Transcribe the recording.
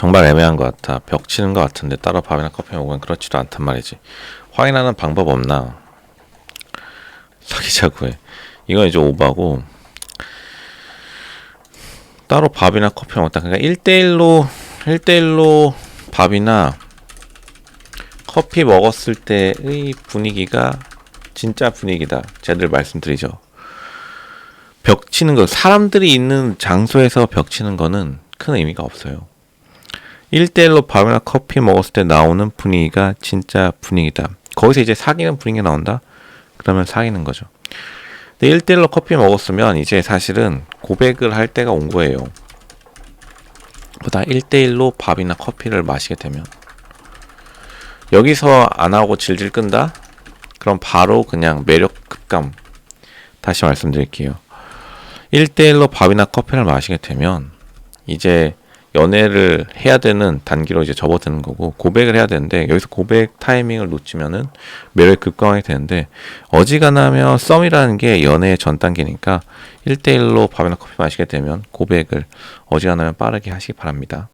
정말 애매한 것 같아. 벽 치는 것 같은데 따로 밥이나 커피 먹으면 그렇지도 않단 말이지. 확인하는 방법 없나? 사귀자고 해. 이건 이제 오바고 따로 밥이나 커피 먹다. 그러니까 1대1로 1대1로 밥이나 커피 먹었을 때의 분위기가 진짜 분위기다. 늘 말씀드리죠. 벽 치는 거 사람들이 있는 장소에서 벽 치는 거는 큰 의미가 없어요. 1대1로 밥이나 커피 먹었을 때 나오는 분위기가 진짜 분위기다. 거기서 이제 사귀는 분위기가 나온다? 그러면 사귀는 거죠. 근데 1대1로 커피 먹었으면 이제 사실은 고백을 할 때가 온 거예요. 보다 1대1로 밥이나 커피를 마시게 되면 여기서 안 하고 질질 끈다? 그럼 바로 그냥 매력 급감. 다시 말씀드릴게요. 1대1로 밥이나 커피를 마시게 되면 이제 연애를 해야 되는 단계로 이제 접어드는 거고 고백을 해야 되는데 여기서 고백 타이밍을 놓치면은 매력 급감하게 되는데 어지간하면 썸이라는 게 연애의 전 단계니까 1대1로 밥이나 커피 마시게 되면 고백을 어지간하면 빠르게 하시기 바랍니다.